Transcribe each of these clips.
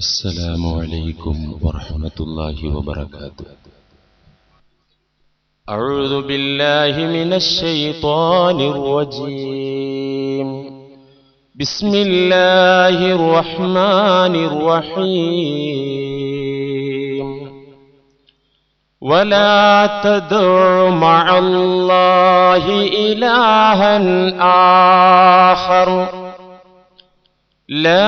السلام عليكم ورحمة الله وبركاته. أعوذ بالله من الشيطان الرجيم. بسم الله الرحمن الرحيم. ولا تدع مع الله إلها آخر. لا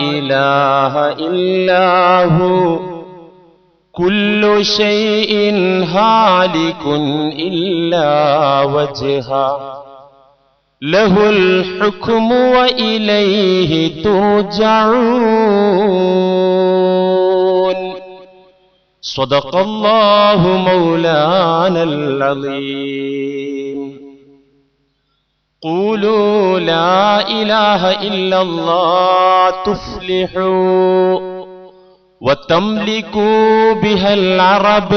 إله إلا هو. كل شيء هالك إلا وجهه. له الحكم وإليه ترجعون. صدق الله مولانا العظيم. قولوا لا إله إلا الله تفلحوا وتملكوا بها العرب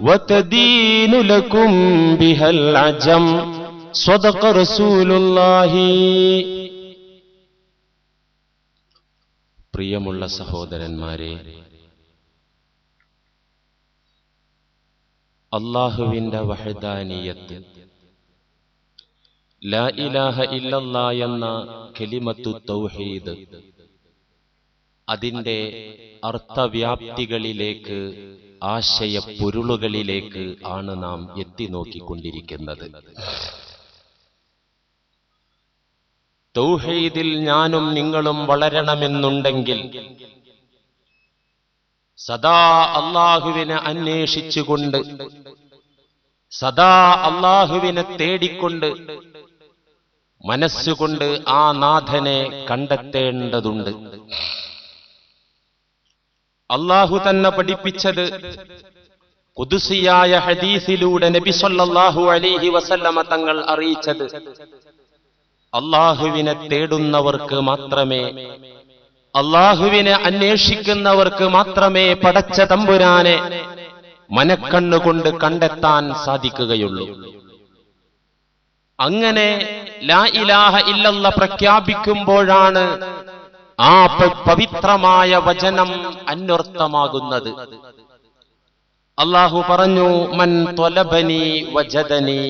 وتدين لكم بها العجم صدق رسول الله പ്രിയമുള്ള സഹോദരന്മാരെ അള്ളാഹുവിന്റെ വഹദാനിയത്ത് ലാ ഇലാഹ എന്ന കലിമത്തു തൗഹീദ്. അതിന്റെ അർത്ഥവ്യാപ്തികളിലേക്ക് ആശയ പൊരുളുകളിലേക്ക് ആണ് നാം എത്തി നോക്കിക്കൊണ്ടിരിക്കുന്നത്. തൗഹീദിൽ ഞാനും നിങ്ങളും വളരണമെന്നുണ്ടെങ്കിൽ സദാ അള്ളാഹുവിനെ അന്വേഷിച്ചുകൊണ്ട് സദാ അള്ളാഹുവിനെ തേടിക്കൊണ്ട് മനസ്സുകൊണ്ട് ആ നാഥനെ കണ്ടെത്തേണ്ടതുണ്ട്. അള്ളാഹു തന്നെ പഠിപ്പിച്ചത് കുതുസിയായ ഹദീസിലൂടെ നബി സല്ലല്ലാഹു അലൈഹി വസല്ലമ തങ്ങൾ അറിയിച്ചത് അള്ളാഹുവിനെ തേടുന്നവർക്ക് മാത്രമേ അള്ളാഹുവിനെ അന്വേഷിക്കുന്നവർക്ക് മാത്രമേ പടച്ച തമ്പുരാനെ മനക്കണ്ണുകൊണ്ട് കണ്ടെത്താൻ സാധിക്കുകയുള്ളൂ. അങ്ങനെ ലാ ഇലാഹ ഇല്ലല്ല പ്രഖ്യാപിക്കുമ്പോഴാണ് ആ പവിത്രമായ വചനം അന്വർത്ഥമാകുന്നത്. അള്ളാഹു പറഞ്ഞു മൻ തൊലബനി വജദനി.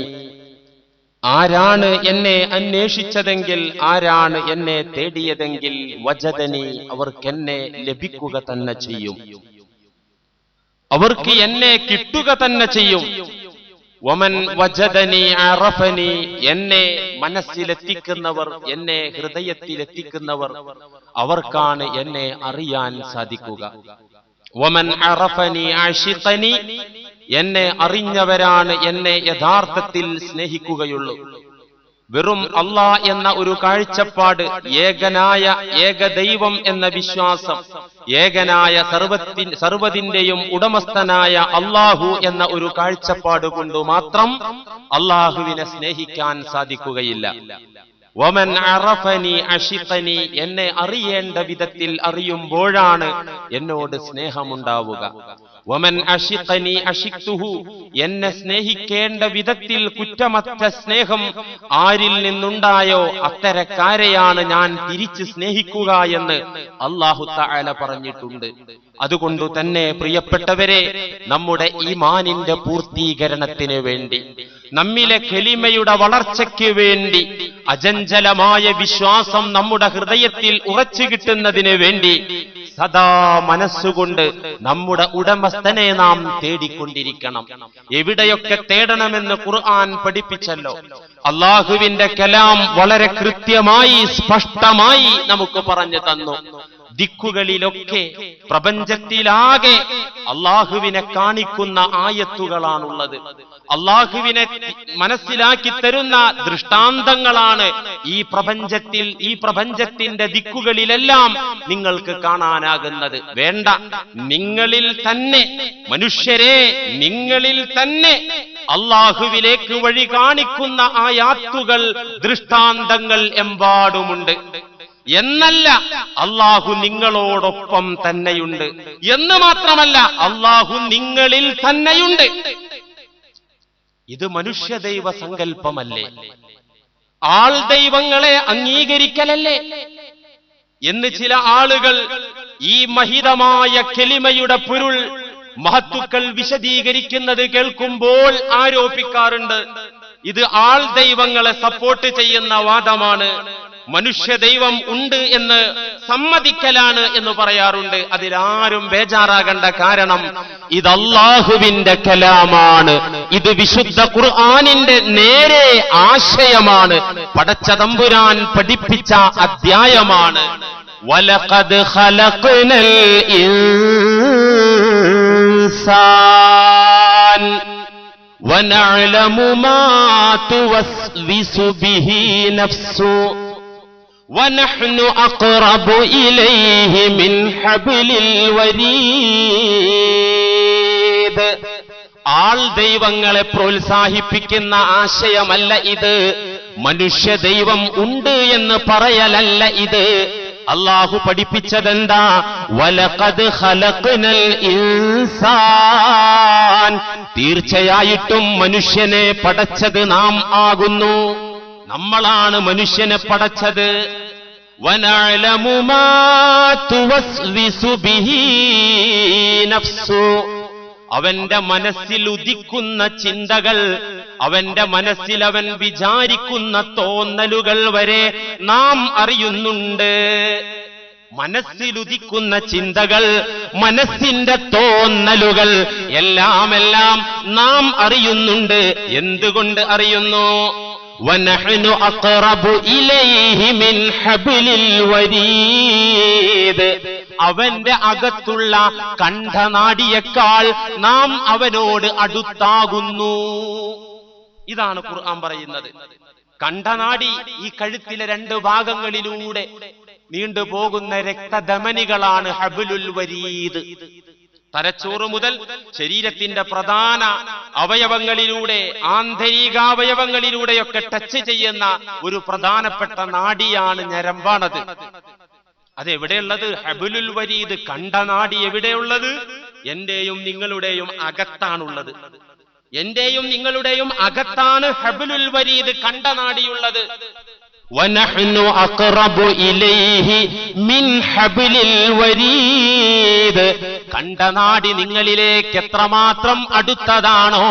ആരാണ് എന്നെ അന്വേഷിച്ചതെങ്കിൽ ആരാണ് എന്നെ തേടിയതെങ്കിൽ വജദനി അവർക്കെന്നെ ലഭിക്കുക തന്നെ ചെയ്യും. അവർക്ക് എന്നെ കിട്ടുക തന്നെ ചെയ്യും. വമൻ വജദനി അറഫനി. എന്നെ മനസ്സിലെത്തിക്കുന്നവർ എന്നെ ഹൃദയത്തിലെത്തിക്കുന്നവർ. അവർക്കാണ് എന്നെ അറിയാൻ സാധിക്കുക. വമൻ അറഫനി അഷിതനി. എന്നെ അറിഞ്ഞവരാണ് എന്നെ യഥാർത്ഥത്തിൽ സ്നേഹിക്കുകയുള്ളൂ. വെറും അള്ളാ എന്ന ഒരു കാഴ്ചപ്പാട് ഏകനായ ഏക ദൈവം എന്ന വിശ്വാസം ഏകനായ സർവത്തി സർവതിന്റെയും ഉടമസ്ഥനായ അള്ളാഹു എന്ന ഒരു കാഴ്ചപ്പാട് കൊണ്ട് മാത്രം അള്ളാഹുവിനെ സ്നേഹിക്കാൻ സാധിക്കുകയില്ല. വമൻ അറഫനി അഷിഖനി എന്നെ അറിയേണ്ട വിധത്തിൽ അറിയുമ്പോഴാണ് എന്നോട് സ്നേഹമുണ്ടാവുക. വമൻ അഷിഖനി അഷിക്തുഹു എന്നെ സ്നേഹിക്കേണ്ട വിധത്തിൽ കുറ്റമറ്റ സ്നേഹം ആരിൽ നിന്നുണ്ടായോ? അത്തരക്കാരെയാണ് ഞാൻ തിരിച്ച് സ്നേഹിക്കുക എന്ന് അള്ളാഹു തആല പറഞ്ഞിട്ടുണ്ട്. അതുകൊണ്ടു തന്നെ പ്രിയപ്പെട്ടവരെ നമ്മുടെ ഈമാനിന്റെ പൂർത്തീകരണത്തിന് വേണ്ടി നമ്മിലെ കെലിമയുടെ വളർച്ചയ്ക്ക് വേണ്ടി അജഞ്ചലമായ വിശ്വാസം നമ്മുടെ ഹൃദയത്തിൽ ഉറച്ചു കിട്ടുന്നതിന് വേണ്ടി സദാ മനസ്സുകൊണ്ട് നമ്മുടെ ഉടമസ്ഥനെ നാം തേടിക്കൊണ്ടിരിക്കണം. എവിടെയൊക്കെ തേടണമെന്ന് ഖുർആൻ പഠിപ്പിച്ചല്ലോ. അള്ളാഹുവിന്റെ കലാം വളരെ കൃത്യമായി സ്പഷ്ടമായി നമുക്ക് പറഞ്ഞു തന്നു. ദിക്കുകളിലൊക്കെ പ്രപഞ്ചത്തിലാകെ അള്ളാഹുവിനെ കാണിക്കുന്ന ആയത്തുകളാണുള്ളത്. അള്ളാഹുവിനെ മനസ്സിലാക്കി തരുന്ന ദൃഷ്ടാന്തങ്ങളാണ് ഈ പ്രപഞ്ചത്തിൽ ഈ പ്രപഞ്ചത്തിന്റെ ദിക്കുകളിലെല്ലാം നിങ്ങൾക്ക് കാണാനാകുന്നത്. വേണ്ട. നിങ്ങളിൽ തന്നെ മനുഷ്യരെ നിങ്ങളിൽ തന്നെ അള്ളാഹുവിലേക്ക് വഴി കാണിക്കുന്ന ആ ആയാത്തുകൾ ദൃഷ്ടാന്തങ്ങൾ എമ്പാടുമുണ്ട്. എന്നല്ല അള്ളാഹു നിങ്ങളോടൊപ്പം തന്നെയുണ്ട്. എന്ന് മാത്രമല്ല അള്ളാഹു നിങ്ങളിൽ തന്നെയുണ്ട്. ഇത് മനുഷ്യദൈവ സങ്കല്പമല്ലേ? ആൾ ദൈവങ്ങളെ അംഗീകരിക്കലല്ലേ? എന്ന് ചില ആളുകൾ ഈ മഹിതമായ കെലിമയുടെ പൊരുൾ മഹത്തുക്കൾ വിശദീകരിക്കുന്നത് കേൾക്കുമ്പോൾ ആരോപിക്കാറുണ്ട്. ഇത് ആൾ ദൈവങ്ങളെ സപ്പോർട്ട് ചെയ്യുന്ന വാദമാണ് മനുഷ്യ ദൈവം ഉണ്ട് എന്ന് സമ്മതിക്കലാണ് എന്ന് പറയാറുണ്ട് അതിലാരും ബേജാറാകേണ്ട കാരണം ഇത് അള്ളാഹുവിന്റെ കലാമാണ് ഇത് വിശുദ്ധ ഖുർആാനിന്റെ നേരെ ആശയമാണ് പടച്ച തമ്പുരാൻ പഠിപ്പിച്ച അധ്യായമാണ് വലഖദ് ഖലഖ്നൽ ഇൻസാൻ ونعلم ما توسوس به نفسه ونحن أقرب إليه من حبل الوريد ആൾ ദൈവങ്ങളെ പ്രോത്സാഹിപ്പിക്കുന്ന ആശയമല്ല ഇത് മനുഷ്യ ദൈവം ഉണ്ട് എന്ന് പറയലല്ല ഇത് അള്ളാഹു പഠിപ്പിച്ചതെന്താ വലഖദ് ഖലഖ്നൽ ഇൻസാൻ തീർച്ചയായിട്ടും മനുഷ്യനെ പടച്ചത് നാം ആകുന്നു നമ്മളാണ് മനുഷ്യനെ പടച്ചത്. അവന്റെ മനസ്സിൽ ഉദിക്കുന്ന ചിന്തകൾ അവന്റെ മനസ്സിൽ അവൻ വിചാരിക്കുന്ന തോന്നലുകൾ വരെ നാം അറിയുന്നുണ്ട്. മനസ്സിലുദിക്കുന്ന ചിന്തകൾ മനസ്സിന്റെ തോന്നലുകൾ എല്ലാം എല്ലാം നാം അറിയുന്നുണ്ട്. എന്തുകൊണ്ട് അറിയുന്നു? وَنَحْنُ أَقْرَبُ إِلَيْهِ مِنْ حَبْلِ الْوَرِيدِ അവന്റെ അകത്തുള്ള കണ്ഠനാടിയേക്കാൾ നാം അവനോട് അടുത്താകുന്നു ഇതാണ് ഖുർആൻ പറയുന്നത് കണ്ഠനാടി ഈ കഴുത്തിലെ രണ്ട് ഭാഗങ്ങളിലൂടെ നീണ്ടുപോകുന്ന രക്തധമനികളാണ് ഹബുലുൽ വരീദ് തലച്ചോറ് മുതൽ ശരീരത്തിന്റെ പ്രധാന അവയവങ്ങളിലൂടെ ആന്തരികാവയവങ്ങളിലൂടെയൊക്കെ ടച്ച് ചെയ്യുന്ന ഒരു പ്രധാനപ്പെട്ട നാടിയാണ് ഞരമ്പാണത്. അത് എവിടെയുള്ളത്? ഹബുലുൽ വരീദ് കണ്ട നാടി എവിടെയുള്ളത്? എന്റെയും നിങ്ങളുടെയും അകത്താണുള്ളത്. എന്റെയും നിങ്ങളുടെയും അകത്താണ് ഹബുലുൽ വരീദ് കണ്ട നാടിയുള്ളത്. وَنَحْنُ أَقْرَبُ إِلَيْهِ مِنْ حَبْلِ الْوَرِيدِ കണ്ടനാടി നിങ്ങളിലേക്ക് എത്രമാത്രം അടുത്തതാണോ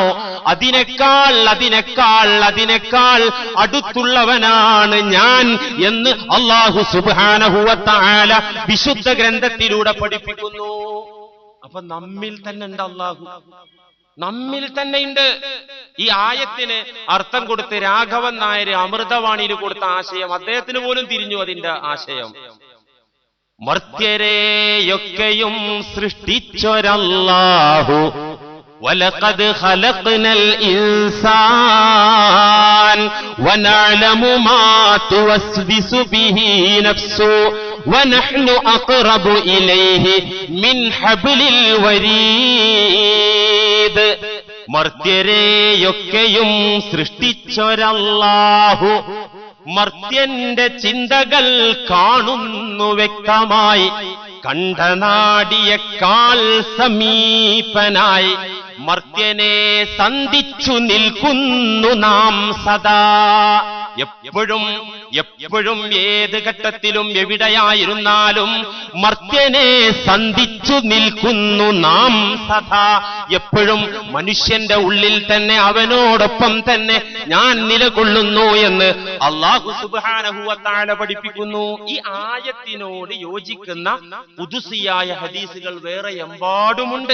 അതിനേക്കാൾ അതിനേക്കാൾ അതിനേക്കാൾ അടുത്തുള്ളവനാണ് ഞാൻ എന്ന് അള്ളാഹു സുബാനഹുവത്താല വിശുദ്ധ ഗ്രന്ഥത്തിലൂടെ പഠിപ്പിക്കുന്നു അപ്പൊ നമ്മിൽ തന്നെ ഉണ്ട് അള്ളാഹു നമ്മിൽ തന്നെയുണ്ട് ഈ ആയത്തിന് അർത്ഥം കൊടുത്ത് രാഘവൻ നായർ അമൃതവാണിയിൽ കൊടുത്ത ആശയം അദ്ദേഹത്തിന് പോലും തിരിഞ്ഞു അതിന്റെ ആശയം മർത്യരെയൊക്കെയും സൃഷ്ടിച്ചൊരല്ലാഹു ولقد خلقنا الإنسان ونعلم ما توسوس به نفسه ونحن أقرب إليه من حبل الوريد മർത്യരെയൊക്കെയും സൃഷ്ടിച്ചൊരല്ലാഹു. മർത്യന്റെ ചിന്തകൾ കാണുന്നു വ്യക്തമായി. കണ്ടനാടിയേക്കാൾ സമീപനായി. മർത്യനെ സന്ധിച്ചു നിൽക്കുന്നു നാം സദാ. എപ്പോഴും എപ്പോഴും ഏത് ഘട്ടത്തിലും എവിടെയായിരുന്നാലും മർത്യനെ സന്ധിച്ചു നിൽക്കുന്നു നാം സദാ. എപ്പോഴും മനുഷ്യന്റെ ഉള്ളിൽ തന്നെ അവനോടൊപ്പം തന്നെ ഞാൻ നിലകൊള്ളുന്നു എന്ന് അള്ളാഹു സുബാനഹുവത്താല പഠിപ്പിക്കുന്നു. ഈ ആയത്തിനോട് യോജിക്കുന്ന പുതുസിയായ ഹദീസുകൾ വേറെ എമ്പാടുമുണ്ട്.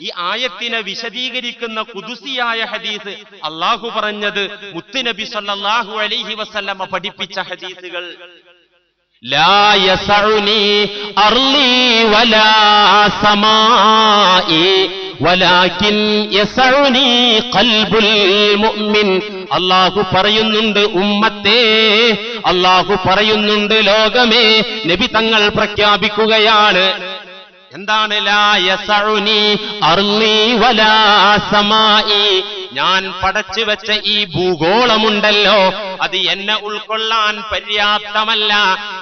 ഈ ആയത്തിനെ വിശദീകരിക്കുന്ന കുതുസിയായ ഹദീസ് അള്ളാഹു പറഞ്ഞത് മുത്തുനബി സല്ലല്ലാഹു അലൈഹി വസല്ലമ പഠിപ്പിച്ച ഹദീസുകൾ لا يسعني أرضي ولا سمائي ولكن يسعني قلب المؤمن അള്ളാഹു പറയുന്നുണ്ട് ഉമ്മത്തെ അള്ളാഹു പറയുന്നുണ്ട് ലോകമേ നബി തങ്ങൾ പ്രഖ്യാപിക്കുകയാണ് എന്താണ് ഞാൻ പടച്ചു വെച്ച ഈ ഭൂഗോളമുണ്ടല്ലോ അത് എന്നെ ഉൾക്കൊള്ളാൻ പര്യാപ്തമല്ല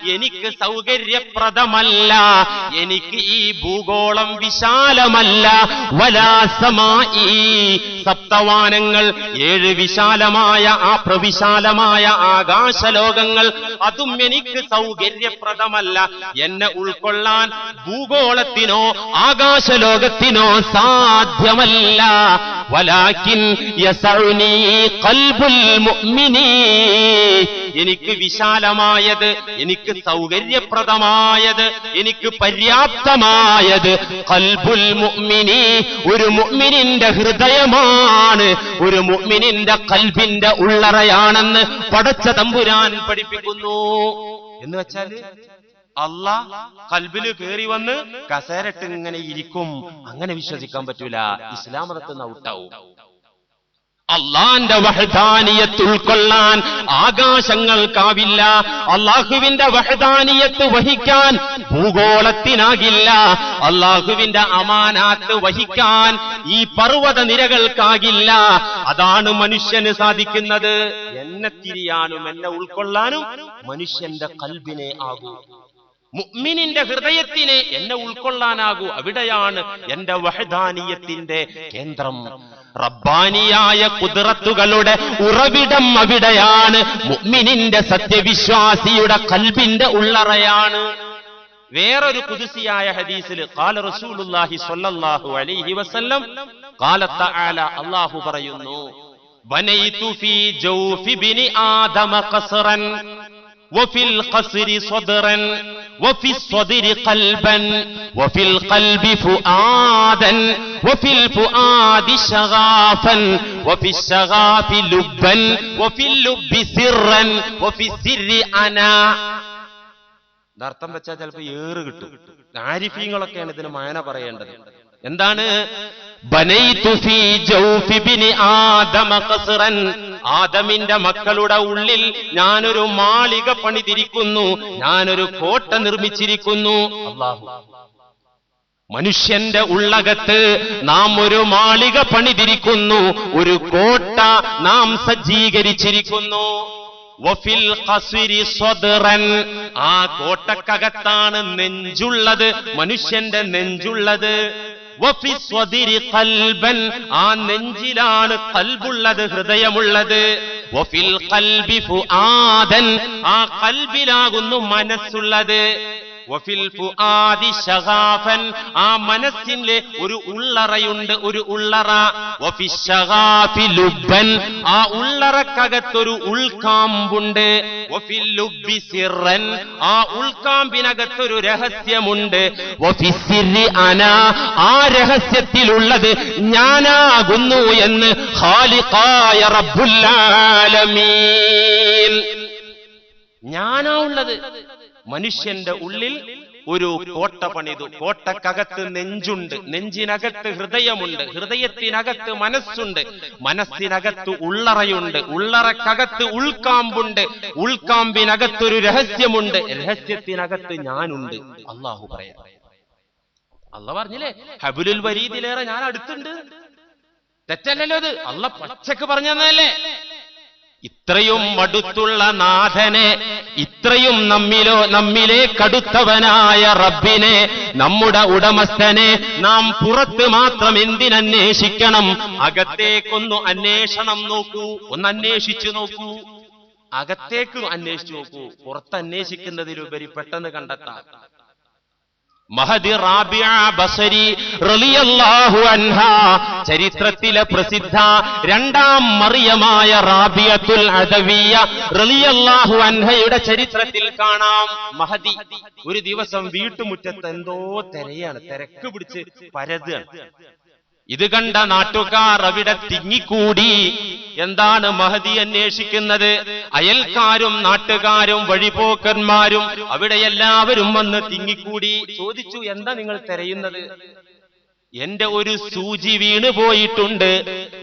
എനിക്ക് സൗകര്യപ്രദമല്ല എനിക്ക് ഈ ഭൂഗോളം വിശാലമല്ല. വലാസമായി സപ്തവാനങ്ങൾ ഏഴ് വിശാലമായ ആ പ്രവിശാലമായ ആകാശലോകങ്ങൾ അതും എനിക്ക് സൗകര്യപ്രദമല്ല. എന്നെ ഉൾക്കൊള്ളാൻ ഭൂഗോളത്തിനോ ആകാശലോകത്തിനോ സാധ്യമല്ല. വലാക്കിൻ ഖൽബുൽ മുഅ്മിനീ. എനിക്ക് വിശാലമായത് എനിക്ക് സൗകര്യപ്രദമായത് എനിക്ക് പര്യാപ്തമായത് കൽബുൽ മുഅ്മിനി ഒരു മുഅ്മിനിന്റെ ഹൃദയമാണ്. ഒരു മുഅ്മിനിന്റെ കൽബിന്റെ ഉള്ളറയാണെന്ന് പടച്ച തമ്പുരാൻ പഠിപ്പിക്കുന്നു. എന്ന് വെച്ചാൽ അള്ളാ കൽബിൽ കയറി വന്ന് കസേരട്ട് ഇങ്ങനെ ഇരിക്കും. അങ്ങനെ വിശ്വസിക്കാൻ പറ്റൂല. ഇസ്ലാം മതത്തിൽ ഔട്ടാവും. അള്ളാന്റെ വഹദാനിയത്ത് ഉൾക്കൊള്ളാൻ ആകാശങ്ങൾക്കാവില്ല അള്ളാഹുവിന്റെ വഹദാനിയത്ത് വഹിക്കാൻ ഭൂഗോളത്തിനാകില്ല. അള്ളാഹുവിന്റെ അമാനാത്ത് വഹിക്കാൻ ഈ പർവത നിരകൾക്കാകില്ല. അതാണ് മനുഷ്യന് സാധിക്കുന്നത്. എന്നെ തിരിയാനും എന്നെ ഉൾക്കൊള്ളാനും മനുഷ്യന്റെ കൽബിനെ ആകൂ. മുഅ്മിനിന്റെ ഹൃദയത്തിനെ എന്നെ ഉൾക്കൊള്ളാനാകൂ. അവിടെയാണ് എന്റെ വഹദാനീയത്തിന്റെ കേന്ദ്രം. റബ്ബാനിയായ കുതിറത്തുകളുടെ ഉറവിടം അവിടെയാണ്. മുഅ്മിനിന്റെ സത്യവിശ്വാസിയുടെ കൽബിന്റെ ഉള്ളറയാണ്. വേറൊരു കുതിസിയായ ഹദീസിൽ കാല റസൂലുള്ളാഹി സ്വല്ലല്ലാഹു അലൈഹി വസല്ലം ഖാല തആല അല്ലാഹു പറയുന്നു ബനൈതു ഫീ ജൗഫി ബിനി ആദമ ഖസ്റൻ. وفي القصر صدرا وفي الصدر قلبا وفي القلب فؤادا وفي الفؤاد شغافا وفي الشغاف لبا وفي اللب سرا وفي السر أنا അർത്ഥം വെച്ചാൽ ചിലപ്പോ ഏറ് കിട്ടും ആരിഫീങ്ങളൊക്കെയാണ് ഇതിന് മായന പറയേണ്ടത് എന്താണ് ആദമിന്റെ മക്കളുടെ ഉള്ളിൽ ഞാനൊരു മാളിക പണിതിരിക്കുന്നു ഞാനൊരു കോട്ട നിർമ്മിച്ചിരിക്കുന്നു. അല്ലാഹു. മനുഷ്യന്റെ ഉള്ളകത്ത് നാം ഒരു മാളിക പണിതിരിക്കുന്നു ഒരു കോട്ട നാം സജ്ജീകരിച്ചിരിക്കുന്നു. വഫിൽ ആ കോട്ടക്കകത്താണ് നെഞ്ചുള്ളത് മനുഷ്യന്റെ നെഞ്ചുള്ളത്. ആ നെഞ്ചിലാണ് കൽബുള്ളത് ഹൃദയമുള്ളത്. ആ കൽബിലാകുന്നു മനസ്സുള്ളത്. ആ മനസ്സിന്റെ ഒരു ഉള്ളറയുണ്ട് ഒരു ഉള്ളറ. ആ ഉള്ളറക്കകത്തൊരു ഉൾക്കാമ്പുണ്ട്. ആ ഉൾക്കാമ്പിനകത്തൊരു രഹസ്യമുണ്ട്. അന. ആ രഹസ്യത്തിലുള്ളത് ഞാനാകുന്നു എന്ന് ഹാലിഖായ റബ്ബുല്ലാലമീൻ ഞാനാ ഉള്ളത്. മനുഷ്യന്റെ ഉള്ളിൽ ഒരു കോട്ട പണിതു. കോട്ടക്കകത്ത് നെഞ്ചുണ്ട്. നെഞ്ചിനകത്ത് ഹൃദയമുണ്ട്. ഹൃദയത്തിനകത്ത് മനസ്സുണ്ട്. മനസ്സിനകത്ത് ഉള്ളറയുണ്ട്. ഉള്ളറക്കകത്ത് ഉൾക്കാമ്പുണ്ട്. ഉൾക്കാമ്പിനകത്തൊരു രഹസ്യമുണ്ട്. രഹസ്യത്തിനകത്ത് ഞാനുണ്ട്. അള്ളാഹു പറയാം. അല്ല പറഞ്ഞില്ലേ? ഹബുലുൽ വരീതിലേറെ ഞാൻ അടുത്തുണ്ട് തെറ്റല്ലല്ലോ അത് അല്ല പച്ചക്ക് പറഞ്ഞതല്ലേ ഇത്രയും അടുത്തുള്ള നാഥനെ ഇത്രയും നമ്മിലോ നമ്മിലെ കടുത്തവനായ റബ്ബിനെ നമ്മുടെ ഉടമസ്ഥനെ നാം പുറത്ത് മാത്രം എന്തിനന്വേഷിക്കണം? അകത്തേക്കൊന്നു അന്വേഷണം നോക്കൂ. ഒന്ന് അന്വേഷിച്ചു നോക്കൂ. അകത്തേക്ക് അന്വേഷിച്ചു നോക്കൂ. പുറത്ത് അന്വേഷിക്കുന്നതിലുപരി പെട്ടെന്ന് കണ്ടെത്താം. ചരിത്രത്തിലെ പ്രസിദ്ധ രണ്ടാം മറിയമായ റാബിയത്തുൽ അദവിയ റളിയല്ലാഹു അൻഹയുടെ ചരിത്രത്തിൽ കാണാം. മഹദി ഒരു ദിവസം വീട്ടുമുറ്റത്ത് എന്തോ തിരയാണ്. തിരക്ക് പിടിച്ച് പരതാണ് ഇത് കണ്ട നാട്ടുകാർ അവിടെ തിങ്ങിക്കൂടി. എന്താണ് മഹതി അന്വേഷിക്കുന്നത്? അയൽക്കാരും നാട്ടുകാരും വഴിപോക്കന്മാരും അവിടെ എല്ലാവരും വന്ന് തിങ്ങിക്കൂടി. ചോദിച്ചു എന്താ നിങ്ങൾ തിരയുന്നത്? എന്റെ ഒരു സൂചി വീണു പോയിട്ടുണ്ട്.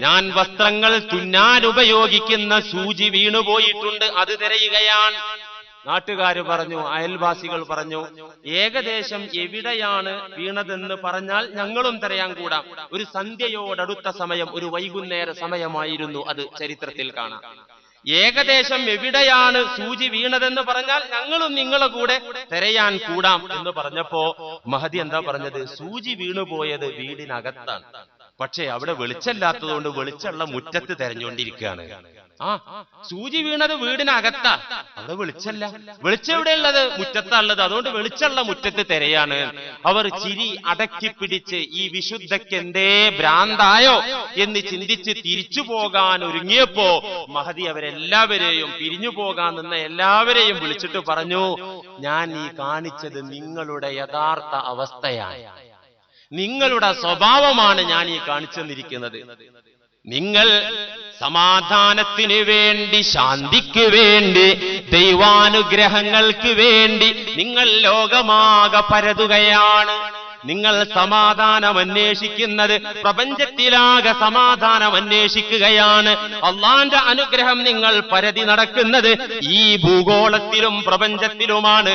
ഞാൻ വസ്ത്രങ്ങൾ തുന്നാൻ ഉപയോഗിക്കുന്ന സൂചി വീണു പോയിട്ടുണ്ട്. അത് തിരയുകയാണ്. നാട്ടുകാര് പറഞ്ഞു അയൽവാസികൾ പറഞ്ഞു ഏകദേശം എവിടെയാണ് വീണതെന്ന് പറഞ്ഞാൽ ഞങ്ങളും തരയാൻ കൂടാം. ഒരു സന്ധ്യയോടടുത്ത സമയം ഒരു വൈകുന്നേര സമയമായിരുന്നു അത് ചരിത്രത്തിൽ കാണാം ഏകദേശം എവിടെയാണ് സൂചി വീണതെന്ന് പറഞ്ഞാൽ ഞങ്ങളും നിങ്ങളെ കൂടെ തിരയാൻ കൂടാം എന്ന് പറഞ്ഞപ്പോ മഹതി എന്താ പറഞ്ഞത്? സൂചി വീണുപോയത് വീടിനകത്താണ്. പക്ഷേ അവിടെ വെളിച്ചമില്ലാത്തതുകൊണ്ട് വെളിച്ചമുള്ള മുറ്റത്ത് തെരഞ്ഞുകൊണ്ടിരിക്കുകയാണ്. ആ സൂചി വീണത് വീടിനകത്താ. അവിടെ വെളിച്ചല്ല. വെളിച്ചം എവിടെയുള്ളത്? മുറ്റത്താണുള്ളത്. അതുകൊണ്ട് വെളിച്ചമുള്ള മുറ്റത്ത് തിരയാണ്. അവർ ചിരി അടക്കി പിടിച്ച് ഈ വിശുദ്ധക്ക് എന്തേ ഭ്രാന്തായോ എന്ന് ചിന്തിച്ച് തിരിച്ചു പോകാൻ ഒരുങ്ങിയപ്പോ മഹതി അവരെല്ലാവരെയും പിരിഞ്ഞു പോകാൻ നിന്ന എല്ലാവരെയും വിളിച്ചിട്ട് പറഞ്ഞു ഞാൻ ഈ കാണിച്ചത് നിങ്ങളുടെ യഥാർത്ഥ അവസ്ഥയാണ്. നിങ്ങളുടെ സ്വഭാവമാണ് ഞാൻ ഈ കാണിച്ചു തന്നിരിക്കുന്നത് നിങ്ങൾ സമാധാനത്തിന് വേണ്ടി ശാന്തിക്ക് വേണ്ടി ദൈവാനുഗ്രഹങ്ങൾക്ക് വേണ്ടി നിങ്ങൾ ലോകമാകെ പരതുകയാണ്. നിങ്ങൾ സമാധാനം അന്വേഷിക്കുന്നത് പ്രപഞ്ചത്തിലാകെ സമാധാനം അന്വേഷിക്കുകയാണ്. അള്ളാന്റെ അനുഗ്രഹം നിങ്ങൾ പരതി നടക്കുന്നത് ഈ ഭൂഗോളത്തിലും പ്രപഞ്ചത്തിലുമാണ്.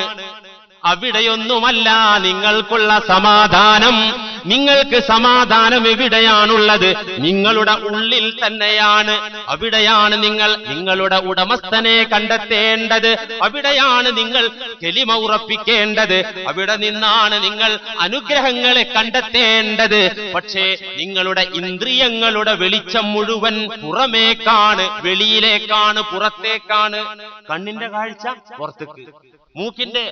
അവിടെയൊന്നുമല്ല നിങ്ങൾക്കുള്ള സമാധാനം. നിങ്ങൾക്ക് സമാധാനം എവിടെയാണുള്ളത്? നിങ്ങളുടെ ഉള്ളിൽ തന്നെയാണ്. അവിടെയാണ് നിങ്ങൾ നിങ്ങളുടെ ഉടമസ്ഥനെ കണ്ടെത്തേണ്ടത്. അവിടെയാണ് നിങ്ങൾ കെലിമ ഉറപ്പിക്കേണ്ടത്. അവിടെ നിന്നാണ് നിങ്ങൾ അനുഗ്രഹങ്ങളെ കണ്ടെത്തേണ്ടത്. പക്ഷേ നിങ്ങളുടെ ഇന്ദ്രിയങ്ങളുടെ വെളിച്ചം മുഴുവൻ പുറമേക്കാണ് വെളിയിലേക്കാണ് പുറത്തേക്കാണ്. കണ്ണിന്റെ കാഴ്ച പുറത്തേക്ക്. മൂക്കിന്റെ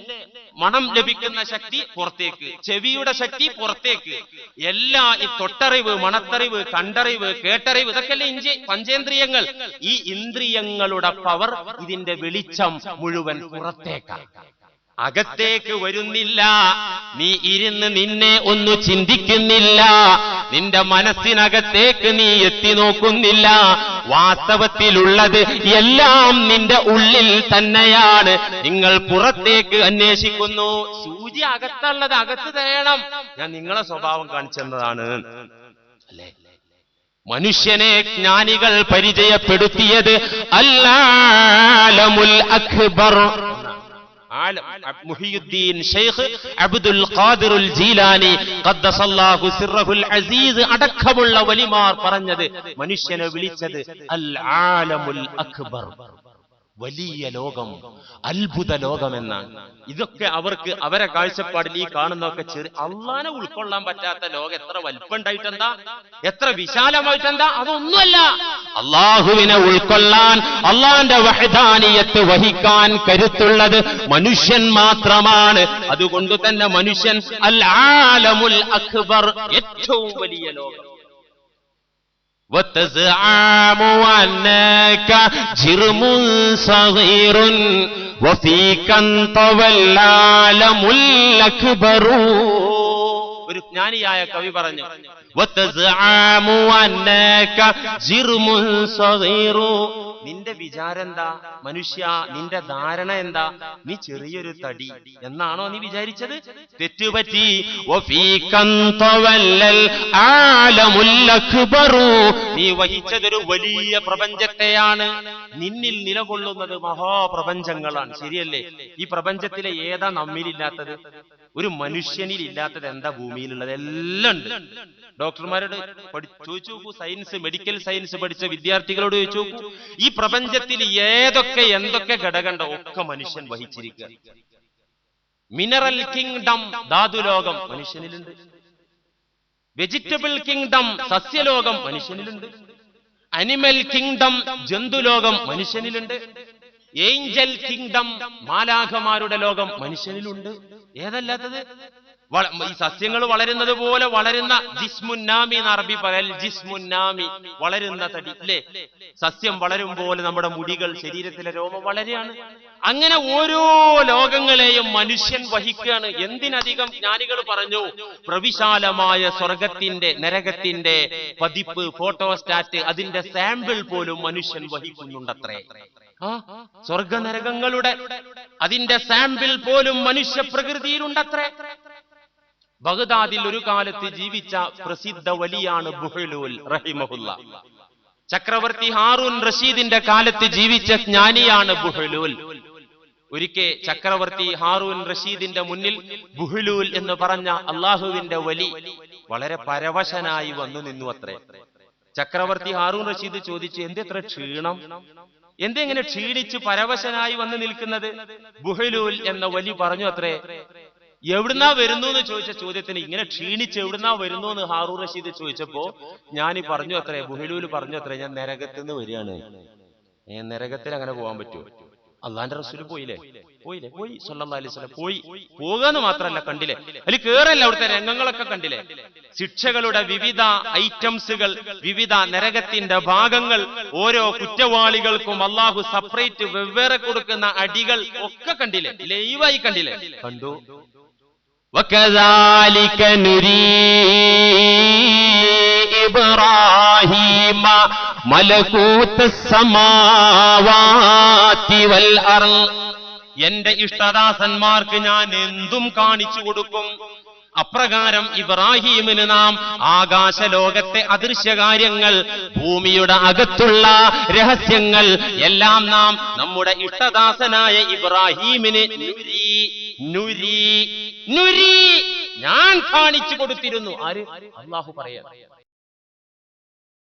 മണം ലഭിക്കുന്ന ശക്തി പുറത്തേക്ക് ചെവിയുടെ ശക്തി പുറത്തേക്ക്. എല്ലാ ഈ തൊട്ടറിവ് മണത്തറിവ് കണ്ടറിവ് കേട്ടറിവ് ഇതൊക്കെയല്ലേ ഇഞ്ചി പഞ്ചേന്ദ്രിയങ്ങൾ. ഈ ഇന്ദ്രിയങ്ങളുടെ പവർ ഇതിന്റെ വെളിച്ചം മുഴുവൻ പുറത്തേക്കാണ് അകത്തേക്ക് വരുന്നില്ല. നീ ഇരുന്ന് നിന്നെ ഒന്ന് ചിന്തിക്കുന്നില്ല. നിന്റെ മനസ്സിനകത്തേക്ക് നീ എത്തി നോക്കുന്നില്ല. വാസ്തവത്തിലുള്ളത് എല്ലാം നിന്റെ ഉള്ളിൽ തന്നെയാണ്. നിങ്ങൾ പുറത്തേക്ക് അന്വേഷിക്കുന്നു. സൂചി അകത്തുള്ളത് അകത്ത് തരണം ഞാൻ നിങ്ങളെ സ്വഭാവം കാണിച്ചെന്നതാണ്. അല്ലേ? മനുഷ്യനെ ജ്ഞാനികൾ പരിചയപ്പെടുത്തിയത് അല്ലാലമുൽ അക്ബർ. മുഹിയുദ്ദീൻ ഷെയ്ഖ് അബ്ദുൽ ഖാദിറുൽ ജീലാനി ഖദ്ദസല്ലാഹു സിർറഹുൽ അസീസ് അടക്കമുള്ള വലിമാർ പറഞ്ഞത് മനുഷ്യനെ വിളിച്ചത് അൽ ആലമുൽ അക്ബർ. വലിയ ലോകം അത്ഭുത ലോകം എന്നാണ് ഇതൊക്കെ അവർക്ക് അവരെ കാഴ്ചപ്പാടിൽ ഈ കാണുന്നതൊക്കെ ചെറിയ അള്ളാനെ ഉൾക്കൊള്ളാൻ പറ്റാത്ത ലോകം എത്ര വലിപ്പുണ്ടായിട്ടെന്താ? എത്ര വിശാലമായിട്ടെന്താ? അതൊന്നുമല്ല. അള്ളാഹുവിനെ ഉൾക്കൊള്ളാൻ അള്ളാന്റെ വഹദാനിയത്ത് വഹിക്കാൻ കരുത്തുള്ളത് മനുഷ്യൻ മാത്രമാണ്. അതുകൊണ്ട് തന്നെ മനുഷ്യൻ അൽ ആലമുൽ അക്ബർ ഏറ്റവും വലിയ ലോകം. وتزعم أنك جرم صغير وفيك انطوى العالم الأكبر ഒരു ജ്ഞാനിയായ കവി പറഞ്ഞു നിന്റെ വിചാരം എന്താ മനുഷ്യ നിന്റെ ധാരണ എന്താ? നീ ചെറിയൊരു തടി എന്നാണോ നീ വിചാരിച്ചത്? തെറ്റുപറ്റി നീ വഹിച്ചതൊരു വലിയ പ്രപഞ്ചത്തെയാണ്. നിന്നിൽ നിലകൊള്ളുന്നത് മഹാപ്രപഞ്ചങ്ങളാണ്. ശരിയല്ലേ? ഈ പ്രപഞ്ചത്തിലെ ഏതാ നമ്മിലില്ലാത്തത്? ഒരു മനുഷ്യനിൽ ഇല്ലാത്തത് എന്താ ഭൂമിയിലുള്ളത്? എല്ലാം ഉണ്ട്. ഡോക്ടർമാരോട് ചോദിച്ചു നോക്കൂ സയൻസ് മെഡിക്കൽ സയൻസ് പഠിച്ച വിദ്യാർത്ഥികളോട് ചോദിച്ചു നോക്കൂ ഈ പ്രപഞ്ചത്തിൽ ഏതൊക്കെ എന്തൊക്കെ ഘടകണ്ട ഒക്കെ മനുഷ്യൻ വഹിച്ചിരിക്കുക? മിനറൽ കിങ്ഡം ധാതുലോകം മനുഷ്യനിലുണ്ട്. വെജിറ്റബിൾ കിങ്ഡം സസ്യലോകം മനുഷ്യനിലുണ്ട്. അനിമൽ കിങ്ഡം ജന്തുലോകം മനുഷ്യനിലുണ്ട്. ഏഞ്ചൽ കിങ്ഡം മാലാഖമാരുടെ ലോകം മനുഷ്യനിലുണ്ട്. ഏതല്ലാത്തത്? ഈ സസ്യങ്ങൾ വളരുന്നത് പോലെ വളരുന്ന ജിസ്മുന്നാമി എന്ന് അറബി പറയൽ. ജിസ്മുന്നാമി വളരുന്ന തടി അല്ലേ? സസ്യം വളരും പോലെ നമ്മുടെ മുടികൾ ശരീരത്തിലെ രോമം വളരെയാണ് അങ്ങനെ ഓരോ ലോകങ്ങളെയും മനുഷ്യൻ വഹിക്കുകയാണ്. എന്തിനധികം ജ്ഞാനികൾ പറഞ്ഞു? പ്രവിശാലമായ സ്വർഗത്തിന്റെ നരകത്തിന്റെ പതിപ്പ് ഫോട്ടോസ്റ്റാറ്റ് അതിന്റെ സാമ്പിൾ പോലും മനുഷ്യൻ വഹിക്കുന്നുണ്ടത്രേ. ആ സ്വർഗ നരകങ്ങളുടെ അതിന്റെ സാമ്പിൾ പോലും മനുഷ്യ പ്രകൃതിയിലുണ്ടത്രേ. ബഗ്ദാദിൽ ഒരു കാലത്ത് ജീവിച്ച പ്രസിദ്ധ വലിയാണ് ബുഹലൂൽ റഹിമഹുല്ല. ചക്രവർത്തി ഹാറൂൻ റഷീദിന്റെ കാലത്ത് ജീവിച്ച ജ്ഞാനിയാണ് ബുഹലൂൽ. ഒരിക്കെ ചക്രവർത്തി ഹാറൂൻ റഷീദിന്റെ മുന്നിൽ ബുഹലൂൽ എന്ന് പറഞ്ഞ അള്ളാഹുവിന്റെ വലി വളരെ പരവശനായി വന്നു നിന്നു അത്രേ. ചക്രവർത്തി ഹാറൂൻ റഷീദ് ചോദിച്ചു എന്തെത്ര ക്ഷീണം? എന്തെങ്ങനെ ക്ഷീണിച്ച് പരവശനായി വന്ന് നിൽക്കുന്നത്? ബുഹലൂൽ എന്ന വലി പറഞ്ഞു അത്രേ എവിടുന്നാ വരുന്നു എന്ന് ചോദിച്ച ചോദ്യത്തിന് ഇങ്ങനെ ക്ഷീണിച്ച് എവിടുന്നാ വരുന്നു എന്ന് ഹാറൂർ റഷീദ് ചോദിച്ചപ്പോ ഞാൻ ഈ പറഞ്ഞു അത്രേ ബുഹലൂൽ പറഞ്ഞു അത്രേ ഞാൻ നരകത്തുനിന്ന് വരികയാണ്. ഏ നരകത്തിൽ അങ്ങനെ പോകാൻ പറ്റുമോ അള്ളാന്റെ റസൂൽ പോയില്ലേ? പോയില്ലേ? പോയി സല്ലല്ലാഹു അലൈഹി വസല്ലം. പോയി. പോകാന്ന് മാത്രല്ല കണ്ടില്ലേ? അതിൽ കേറല്ല അവിടുത്തെ രംഗങ്ങളൊക്കെ കണ്ടില്ലേ? ശിക്ഷകളുടെ വിവിധ ഐറ്റംസുകൾ വിവിധ നരകത്തിന്റെ ഭാഗങ്ങൾ ഓരോ കുറ്റവാളികൾക്കും അള്ളാഹു സെപ്പറേറ്റ് വെവ്വേറെ കൊടുക്കുന്ന അടികൾ ഒക്കെ കണ്ടില്ലേ? ലൈവായി കണ്ടില്ലേ? കണ്ടു. وكذلك نري إبراهيم ملكوت السماوات والأرض എന്റെ ഇഷ്ടദാസന്മാർക്ക് ഞാൻ എന്തും കാണിച്ചു കൊടുക്കും അപ്രകാരം ഇബ്രാഹീമിന് നാം ആകാശലോകത്തെ അദൃശ്യകാര്യങ്ങൾ ഭൂമിയുടെ അകത്തുള്ള രഹസ്യങ്ങൾ എല്ലാം നാം നമ്മുടെ ഇഷ്ടദാസനായ ഇബ്രാഹീമിന് നുരി നുരി നുരി ഞാൻ കാണിച്ചു കൊടുത്തിരുന്നു. ആര്? അള്ളാഹു പറയാ